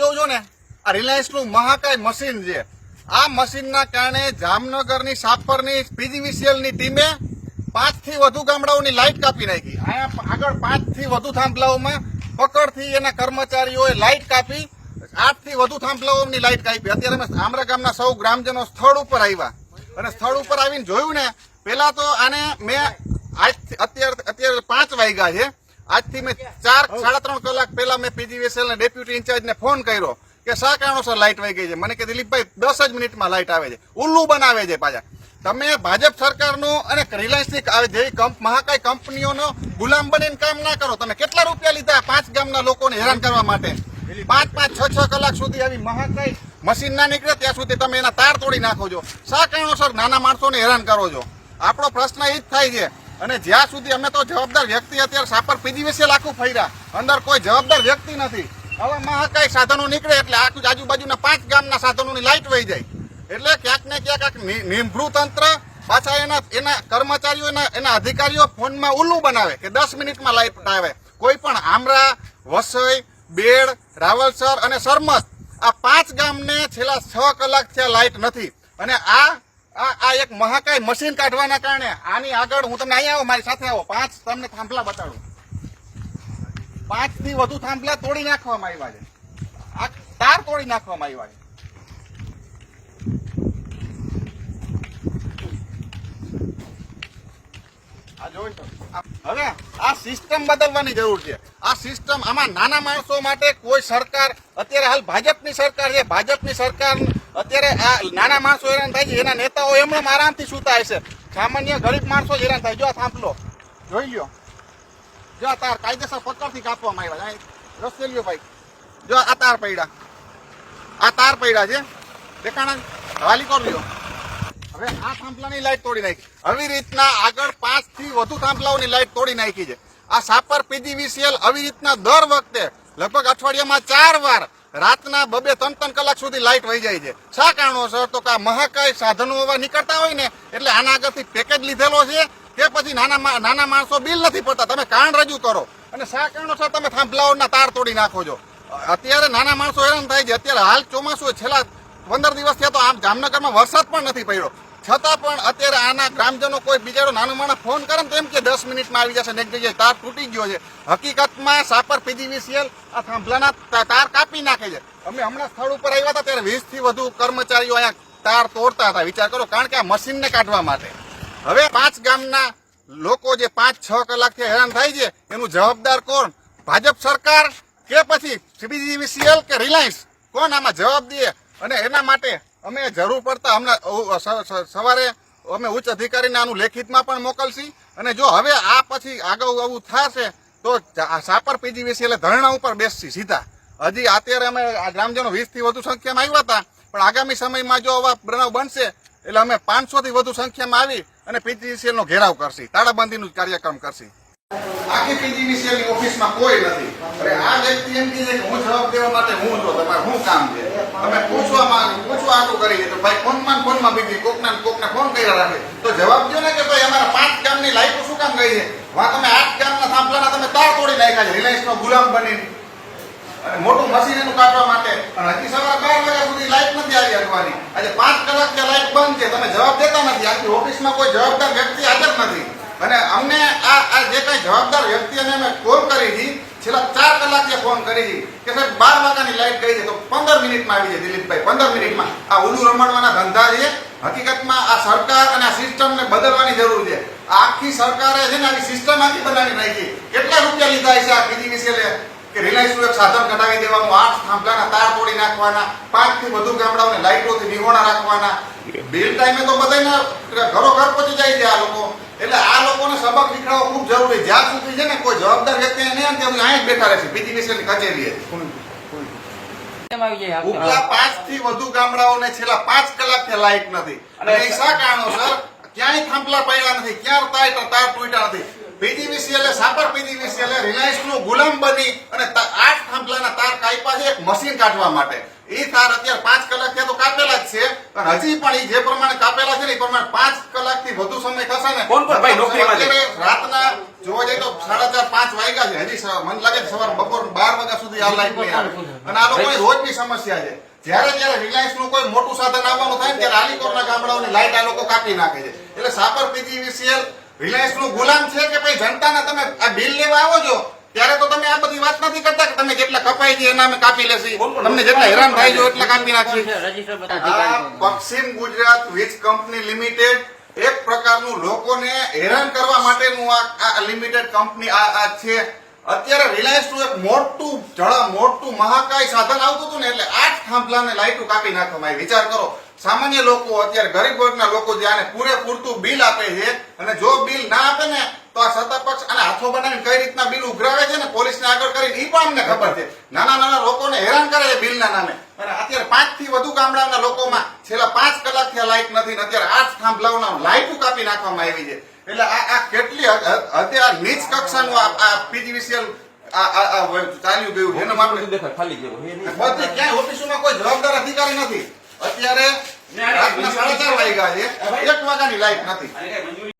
જોજો ને આ રિલાયન્સનું મહાકાય મશીન છે. આ મશીનના કારણે જામનગરની સાપરની પીજીવીસીએલની ટીમે પાંચથી વધુ ગામડાઓની લાઇટ કાપી નાખી. અહીંયા આગળ પાંચથી વધુ થાંભલાઓમાં પકડથી એના કર્મચારીઓએ લાઇટ કાપી આઠથી વધુ થાંભલાઓની લાઇટ કાપી. અત્યારે અમે આમરા ગામના સૌ ગ્રામજનો સ્થળ ઉપર આવ્યા. અને સ્થળ ઉપર આવીને જોયું ને પેલા તો આને મેં આજ અત્યારે અત્યારે પાંચ વાગ્યા છે. આજથી મેં ચાર સાડા ત્રણ કલાક પહેલા મેં પીજીવીએસએલ ના ડેપ્યુટી ઇન્ચાર્જને ફોન કર્યો કે શા કારણોસર લાઇટ વહી ગઈ છે? મને કે દિલીપભાઈ દસ જ મિનિટમાં લાઇટ આવે છે. ઉલ્લુ બનાવે છે પાછા. તમે ભાજપ સરકારનું અને રિલાયન્સની જેવી કંપ મહાકાય કંપનીઓનો ગુલામ બનીને કામ ના કરો. તમે કેટલા રૂપિયા લીધા પાંચ ગામના લોકોને હેરાન કરવા માટે? પાંચ પાંચ છ છ કલાક સુધી આવી મહાકાય મશીન ના નીકળે ત્યાં સુધી તમે એના તાર તોડી નાખો છો. શા કારણોસર નાના માણસોને હેરાન કરો છો? આપણો પ્રશ્ન એ જ થાય છે અને જ્યાં સુધી અમે તો જવાબદાર વ્યક્તિ અત્યારે સાપર પીજીવીસી લાખું ફર્યા. અંદર કોઈ જવાબદાર વ્યક્તિ નથી. હવે મહાકાય સાધનો નીકળે એટલે આખું આજુબાજુના પાંચ ગામના સાધનોની લાઇટ વહી જાય. એટલે ક્યાંક ને ક્યાંક આ તંત્ર પાછા એના એના કર્મચારીઓ, એના અધિકારીઓ ફોનમાં ઉલ્લું બનાવે કે દસ મિનિટમાં લાઇટ આવે. કોઈ પણ આમરા, વસઈ, બેડ, રાવલસર અને સરમત આ પાંચ ગામને છેલ્લા છ કલાક થયા લાઇટ નથી. અને આ આ એક મહાકાય મશીન કાઢવાના કારણે આની આગળ હું તમને અહીંયા આવો, મારી સાથે આવો. પાંચ તમને થાંભલા બતાડું. પાંચથી વધુ થાંભલા તોડી નાખવામાં આવ્યા છે. તાર તોડી નાખવામાં આવ્યા છે. હવે આ સિસ્ટમ બદલવાની જરૂર છે. આ સિસ્ટમ આમાં નાના માણસો માટે કોઈ સરકાર, અત્યારે હાલ ભાજપની સરકાર છે. ભાજપની સરકાર અત્યારે આ નાના માણસો હેરાન થાય છે. એના નેતાઓ એમણે આરામથી સુતા હશે. સામાન્ય ગરીબ માણસો હેરાન થાય. જો આ થાંભલો, જોઈ લ્યો. જો આ તાર કાયદેસર પકડથી કાપવામાં આવ્યા રસ્તે લ્યો ભાઈ. જો આ તાર પડ્યા. આ તાર પડ્યા છે. દેખાણા વાલી કર હવે આ થાંભલાની લાઈટ તોડી નાખી. આવી રીતના આગળ પાંચથી વધુ થાંભલાઓની લાઈટ તોડી નાખી છે. આ સાપર પીજીવીસીએલ આવી રીતના દર વખતે લગભગ અઠવાડિયામાં ચાર વાર રાતના બબે ત્રણ ત્રણ કલાક સુધી લાઇટ વહી જાય છે. શા કારણોસર તો કે મહાકાય સાધનો એવા નીકળતા હોય ને, એટલે આના આગળથી પેકેજ લીધેલો છે, કે પછી નાના નાના માણસો બિલ નથી પડતા તમે કારણ રજૂ કરો. અને શા કારણોસર તમે થાંભલાઓના તાર તોડી નાખો છો. અત્યારે નાના માણસો હેરાન થાય છે. અત્યારે હાલ ચોમાસું છેલ્લા પંદર દિવસ થયા તો આમ જામનગરમાં વરસાદ પણ નથી પડ્યો. છતાં પણ અત્યારે આના ગ્રામજનો કોઈ બિચારો નાનો માણસ ફોન કરે ને તો એમ કે દસ મિનિટમાં આવી જશે ને એક જગ્યાએ તાર તૂટી ગયો છે. હકીકતમાં સાપર પીજીવીસીએલ આ થાંભલાના તાર કાપી નાખે છે. અમે હમણાં સ્થળ ઉપર આવ્યા હતા ત્યારે વીસથી વધુ કર્મચારીઓ અહીંયા તાર તોડતા હતા. વિચાર કરો, કારણ કે આ મશીનને કાઢવા માટે. હવે પાંચ ગામના લોકો જે પાંચ છ કલાકથી હેરાન થાય છે, એનું જવાબદાર કોણ? ભાજપ સરકાર કે પછી સીબીજીવીસીએલ કે રિલાયન્સ કોણ આમાં જવાબ દે? અને એના માટે અમે જરૂર પડતા હમણાં સવારે અમે ઉચ્ચ અધિકારીને આનું લેખિતમાં પણ મોકલશી. અને જો હવે આ પછી આગળ આવું થશે, તો સાપર પીજીવીસી એટલે ધરણા ઉપર બેસશી સીધા. હજી અત્યારે અમે ગ્રામજનો વીસથી વધુ સંખ્યામાં આવ્યા હતા, પણ આગામી સમયમાં જો આવા બનાવ બનશે, એટલે અમે પાંચસોથી વધુ સંખ્યામાં આવી અને પીજીવીસીએલનો ઘેરાવ કરશી, તાળાબંધીનું કાર્યક્રમ કરશી. આખી પીજીવીસીએલની ઓફિસમાં કોઈ નથી. અરે આ વ્યક્તિ એમ કહે કે હું જવાબ દેવા માટે હું તો તમારે શું કામ છે? તમે પૂછવા માંગ, પૂછવા આટલું કરી તો ભાઈ ફોનમાં ને ફોનમાં બીજી કોકના ને કોકને ફોન કર્યા રાખે. તો જવાબ દો ને કે ભાઈ અમારા પાંચ ગામની લાઈફ શું કામ ગઈ છે? વા તમે આઠ ગામના થાંભલાના તમે તાર તોડી નાખ્યા છે રિલાયન્સ નો ગુલામ બનીને. અને મોટું મશીન એનું કાઢવા માટે. અને હજી સવારે બાર વાગ્યા સુધી લાઈટ નથી આવી અટવાની આજે પાંચ કલાક ત્યાં લાઈટ બંધ છે, તમે જવાબ દેતા નથી. આખી ઓફિસમાં કોઈ જવાબદાર વ્યક્તિ હાજર નથી. અને અમને આ આ જે કઈ જવાબદાર વ્યક્તિને અમે ફોન કરી હતી, છેલ્લા ચાર કલાકથી ફોન કરી હતી કે સાહેબ, બાર વાગ્યાની લાઈટ ગઈ છે, તો પંદર મિનિટમાં આવી છે, દિલીપભાઈ, પંદર મિનિટમાં. આ ઉલુ રમણવાના ધંધા છે. હકીકતમાં આ સરકાર અને આ સિસ્ટમને બદલવાની જરૂર છે. આખી સરકારે છે ને આવી સિસ્ટમ આખી બનાવી નાખી કેટલા રૂપિયા લીધા છે આ બીજી વિશે કે રિલાયન્સનું એક સાધન કઢાવી દેવાનું, આઠ થાંભલાના તાર તોડી નાખવાના પાંચથી વધુ ગામડાઓને લાઇટોથી નિહોણા રાખવાના. બિલ ટાઈમે તો બધાને ઘરો ઘર પહોંચી જાય છે આ લોકો. એટલે આ લોકોને સબક શીખવાડવો ખૂબ જરૂરી જ્યાં સુધી છે ને કોઈ જવાબદાર વ્યક્તિ નહીં આવે ત્યાં અહીંયા જ બેઠા રહેશે બીજી ની કચેરીએ. ઉપલા પાંચથી વધુ ગામડાઓને છેલ્લા પાંચ કલાકથી લાઇટ નથી. અને એ શા કારણોસર ક્યાંય થાંભલા પડ્યા નથી. ક્યાં તાર તાર તૂટ્યા નથી. પીજીવીસીએલ સાપર પીજીવીસીએલ રિલાયન્સનું ગુલામ બની અને આઠ થાંભલાના તાર કાપ્યા છે એક મશીન કાઢવા માટે. એ તાર અત્યારે પાંચ કલાક થયા તો કાપેલા જ છે. પણ હજી પણ ઈ જે પ્રમાણે કાપેલા છે ને એ પ્રમાણે પાંચ કલાકથી વધુ સમય થશે ને. કોણ કોણ ભાઈ નોકરીમાં છે? રાતના જોવા જઈએ તો સાડા ચાર પાંચ વાગ્યા છે. હજી મને લાગે સવારે બપોર બાર વાગ્યા સુધી આ લાઈટ નહીં આવે. અને આ લોકોની રોજની સમસ્યા છે. જ્યારે જ્યારે રિલાયન્સનું કોઈ મોટું સાધન આવવાનું થાય ને ત્યારે આલીકોરના ગામડાઓની લાઈટ આ લોકો કાપી નાખે છે. એટલે સાબર પીજીવીસીએલ રિલાયન્સનું ગુલામ છે કે ભાઈ જનતાના તમે આ બિલ લેવા આવો છો? ત્યારે તો તમે આ બધી વાત નથી કરતા કે તમે જેટલા કપાઈ છે એના અમે કાપી લેશી. તમને જેટલા હેરાન થાય છે એટલા કાપી અધિકારી પશ્ચિમ ગુજરાત વીજ કંપની લિમિટેડ એક પ્રકારનું લોકોને હેરાન કરવા માટેનું આ લિમિટેડ કંપની આ આ છે. અત્યારે રિલાયન્સનું એક મોટું જળ મોટું મહાકાય સાધન આવતું હતું ને એટલે આઠ થાંભલાને લાઈટો કાપી નાખવામાં આવી. વિચાર કરો સામાન્ય લોકો અત્યારે ગરીબ વર્ગના લોકો જે આને પૂરેપૂરતું બિલ આપે છે અને જો બિલ ના આપે ને તો આ સત્તા પક્ષ અને હાથો બનાવીને કઈ રીતના બિલ ઉઘરાવે છે ને પોલીસને આગળ કરીને એ પણ અમને ખબર છે. નાના નાના લોકોને હેરાન કરે છે બિલના નામે. અને અત્યારે પાંચથી વધુ ગામડાના લોકોમાં છેલ્લા પાંચ કલાકથી આ લાઇટ નથી ને અત્યારે આઠ થાંભલાઓના લાઇટો કાપી નાખવામાં આવી છે. એટલે આ આ કેટલી હદ- આ નીચ કક્ષાનું આ આ પીજીવીસીએલ આ આ આ ચાલ્યું ગયું એનો આપણે દેખાય ખાલી જેવો બધી ક્યાંય ઓફિસોમાં કોઈ જવાબદાર અધિકારી નથી. અત્યારે રાતના સાડા ચાર વાગ્યા છે. એક વાગ્યાની લાઈટ નથી.